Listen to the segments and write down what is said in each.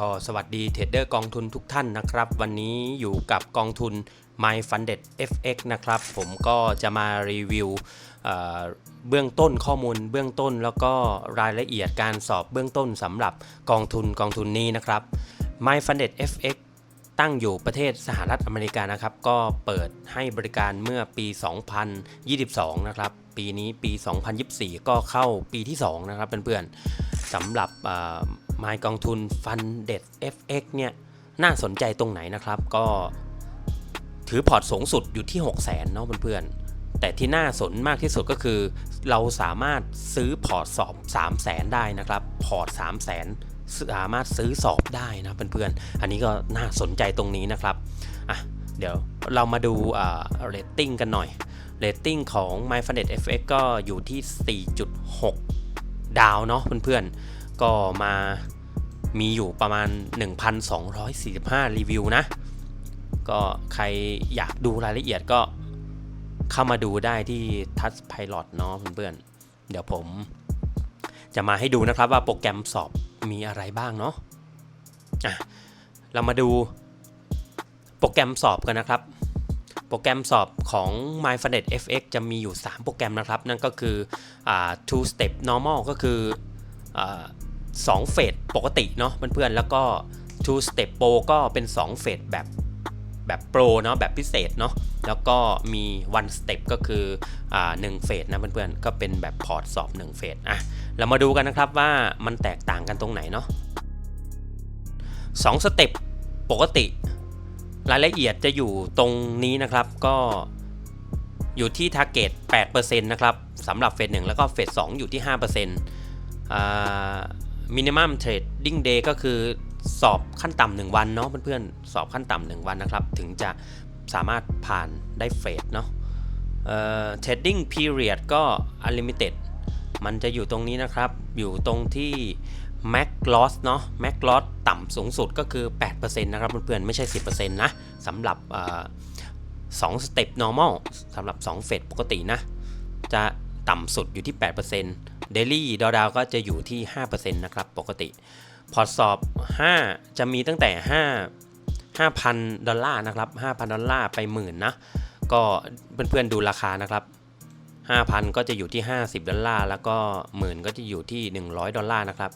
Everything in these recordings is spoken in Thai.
ก็สวัสดีเทรดเดอร์กองทุนทุกท่านนะครับ วันนี้อยู่กับกองทุน My Funded FX นะครับ ผมก็จะมารีวิวเอ่อเบื้องต้นข้อมูลเบื้องต้นแล้วก็รายละเอียดการสอบเบื้องต้นสำหรับกองทุนกองทุนนี้นะครับ My Funded FX ตั้งอยู่ประเทศสหรัฐอเมริกานะครับ ก็เปิดให้บริการเมื่อปี 2022 นะครับ ปีนี้ปี 2024 ก็เข้าปีที่ 2 นะครับเพื่อนๆสำหรับ มายกองทุน Funded FX เนี่ยน่าสนใจตรงไหนนะครับ ก็ถือพอร์ตสูงสุดอยู่ที่ 6 0 0 0 0เนาะเพื่อนๆแต่ที่น่าสนมากที่สุดก็คือ เราสามารถซื้อพอร์ตสอบ3 0 0 0 0 0 ได้นะครับ พอร์ต 3 0 0 0 0 0สามารถซื้อสอบได้นะเพื่อนๆ อันนี้ก็น่าสนใจตรงนี้นะครับ อะ เดี๋ยวเรามาดูเรตติ้งกันหน่อย เรตติ้งของ My Funded FX ก็อยู่ที่ 4.6 ดาวเนาะเพื่อนๆ ก็มามีอยู่ประมาณ 1,245 รีวิวนะ ก็ใครอยากดูรายละเอียดก็เข้ามาดูได้ที่ Touch Pilot เนาะเพื่อนๆ เดี๋ยวผมจะมาให้ดูนะครับว่าโปรแกรมสอบมีอะไรบ้างเนาะอะเรามาดูโปรแกรมสอบกันนะครับ โปรแกรมสอบของ My f u n e d FX จะมีอยู่ 3 โปรแกรมนะครับ นั่นก็คืออ่า two step normal ก็คืออ่า สองเฟสปกติเนาะเพื่อนๆแล้วก็ two step pro ก็เป็น 2 เฟสแบบแบบโปรเนาะแบบพิเศษเนาะแล้วก็มี one step ก็คืออ่าหนึ่งเฟสนะเพื่อนๆก็เป็นแบบพอร์ตสอบ 1 เฟสอะเรามาดูกันนะครับว่ามันแตกต่างกันตรงไหนเนาะสองสเต็ปปกติ รายละเอียดจะอยู่ตรงนี้นะครับก็อยู่ที่ target 8%นะครับสำหรับเฟส1แล้วก็เฟส2อยู่ที่ 5%อ่า minimum trading day ก็คือสอบขั้นต่ำหนึ่งวันเนาะเพื่อนๆ สอบขั้นต่ำหนึ่งวันนะครับ ถึงจะสามารถผ่านได้เฟสเนาะเอ่อ trading period ก็ unlimited มันจะอยู่ตรงนี้นะครับ อยู่ตรงที่ max loss เนาะ max loss ต่ำสูงสุดก็คือ 8%นะครับเพื่อนๆ ไม่ใช่ 10%นะสำหรับสองสเต็ป normal สำหรับ2เฟสปกตินะ จะต่ำสุดอยู่ที่ 8% daily ดาวดาวก็จะอยู่ที่ 5%นะครับปกติ พอร์ตสอบ 5 จะมีตั้งแต่ 5 5,000 ดอลลาร์นะครับ 5,000 ดอลลาร์ไปหมื่นนะ ก็เพื่อนๆดูราคานะครับ 5,000 ก็จะอยู่ที่ 50 ดอลลาร์ แล้วก็หมื่นก็จะอยู่ที่ 100 ดอลลาร์นะครับ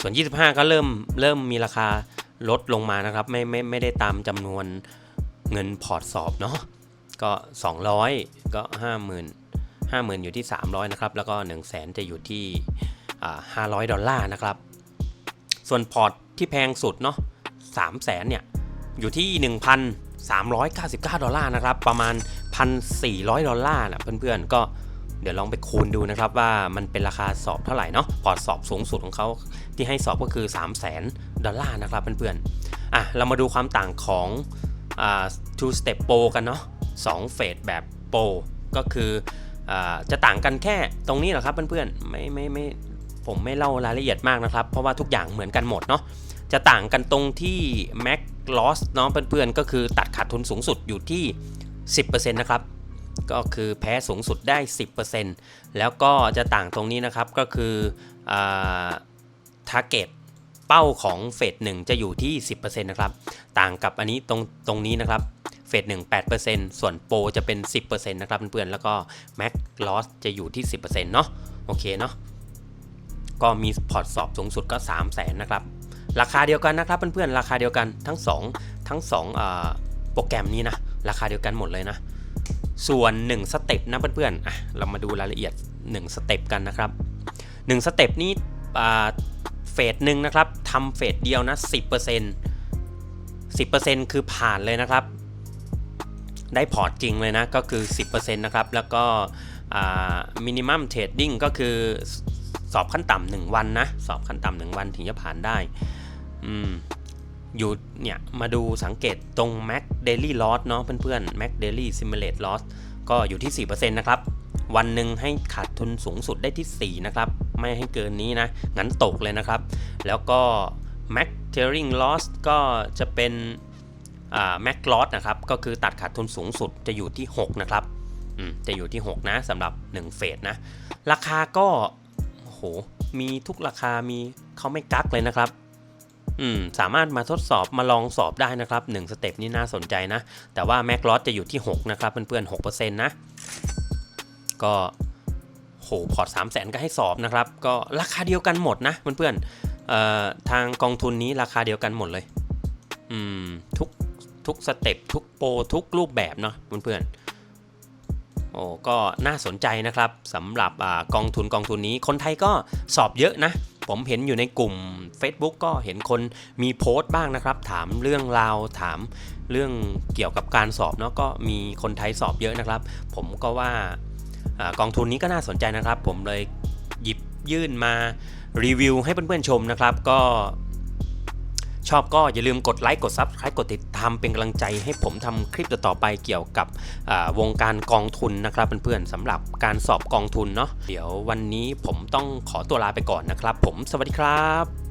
ส่วน 25 ก็เริ่มเริ่มมีราคาลดลงมานะครับ ไม่ไม่ไม่ได้ตามจำนวนเงินพอร์ตสอบเนาะ ก็ 200 ก็ 50,000 50,000 อยู่ที่ 300 นะครับ แล้วก็ 1 0 0 0 0แจะอยู่ที่อ่า500 ดอลลาร์นะครับ ส่วนพอร์ตที่แพงสุดเนาะ3 0 0 0 0เนี่ย อยู่ที่ 1,399 ดอลลาร์นะครับ ประมาณ 1,400 ดอลลาร์นะเพื่อนๆ ก็เดี๋ยวลองไปคูณดูนะครับว่ามันเป็นราคาสอบเท่าไหร่เนาะพอร์ตสอบสูงสุดของเขาที่ให้สอบก็คือ 3 0 0 0 0 0 ดอลลาร์นะครับเพื่อนๆ อะ เรามาดูความต่างของอ่า two step pro กันเนาะ2เฟสแบบโปรก็คือ จะต่างกันแค่ตรงนี้แหละครับเพื่อนๆไม่ไม่ไม่ผมไม่เล่ารายละเอียดมากนะครับ เพราะว่าทุกอย่างเหมือนกันหมดเนาะจะต่างกันตรงที่ max loss เนาะเพื่อนๆก็คือตัดขาดทุนสูงสุดอยู่ที่ 10%นะครับก็คือแพ้สูงสุดได้ 10%แล้วก็จะต่างตรงนี้นะครับก็คืออ่า target เป้าของเฟส1จะอยู่ที่ 10%นะครับ ต่างกับอันนี้ตรงตรงนี้นะครับ เฟส1 8%ส่วนโปรจะเป็น10%นต์นะครับเพื่อนๆแล้วก็ max loss จะอยู่ที่10%เปอร์เซ็นต์เนาะโอเคเนาะก็มีพอร์ตสอบสูงสุดก็3 0 0 0 0 0นะครับราคาเดียวกันนะครับเพื่อนๆราคาเดียวกันทั้ง2ทั้ง2อ่าโปรแกรมนี้นะราคาเดียวกันหมดเลยนะส่วน1สเต็ปนะเพื่อนๆอะเรามาดูรายละเอียด1สเต็ปกันนะครับ1สเต็ปนี้เฟสหนึ่งนะครับทำเฟสเดียวนะ 10% 10%คือผ่านเลยนะครับ ได้พอร์ตจริงเลยนะก็คือ 10%นะครับแล้วก็มินิมัมเทรดดิ้งก็คือสอบขั้นต่ำหนึ่งวันนะสอบขั้นต่ำหนึ่งวันถึงจะผ่านได้อืมอยู่เนี่ยมาดูสังเกตตรง Mac Daily Loss เนาะเพื่อนๆ Mac Daily Simulate Loss ก็อยู่ที่ 4%นะครับ วันหนึ่งให้ขาดทุนสูงสุดได้ที่ 4 นะครับ ไม่ให้เกินนี้นะ งั้นตกเลยนะครับ แล้วก็ Mac t e r i n g Loss ก็จะเป็น อ่า Mac Loss นะครับก็คือตัดขาดทุนสูงสุดจะอยู่ที่ 6 นะครับจะอยู่ที่ 6 นะสำหรับ 1 เฟสนะ ราคาก็โหมีทุกราคามีเขาไม่กักเลยนะครับอืมสามารถมาทดสอบมาลองสอบได้นะครับ1สเต็ปนี่น่าสนใจนะ แต่ว่าแม็กลอสจะอยู่ที่ 6 นะครับเพื่อนๆ6%นะก็โหพอร์ต3 0 0 0 0 0ก็ให้สอบนะครับ ก็ราคาเดียวกันหมดนะเพื่อนๆทางกองทุนนี้ราคาเดียวกันหมดเลย อืม ทุก ทุกสเต็ปทุกโปรทุกรูปแบบเนาะเพื่อนๆโอ้ก็น่าสนใจนะครับสำหรับอกองทุนกองทุนนี้ คนไทยก็สอบเยอะนะ ผมเห็นอยู่ในกลุ่ม Facebook ก็เห็นคนมีโพสต์บ้างนะครับ ถามเรื่องราวถามเรื่องเกี่ยวกับการสอบเนาะก็มีคนไทยสอบเยอะนะครับ ผมก็ว่าอากองทุนนี้ก็น่าสนใจนะครับ ผมเลยหยิบยื่นมารีวิวให้เพื่อนๆชมนะครับ ก็ ชอบก็อย่าลืมกดไลค์กดซับไลค์กดติดตามเป็นกำลังใจให้ผมทำคลิปต่อไปเกี่ยวกับวงการกองทุนนะครับเพื่อนๆสำหรับการสอบกองทุนเนาะเดี๋ยววันนี้ผมต้องขอตัวลาไปก่อนนะครับ ผมสวัสดีครับ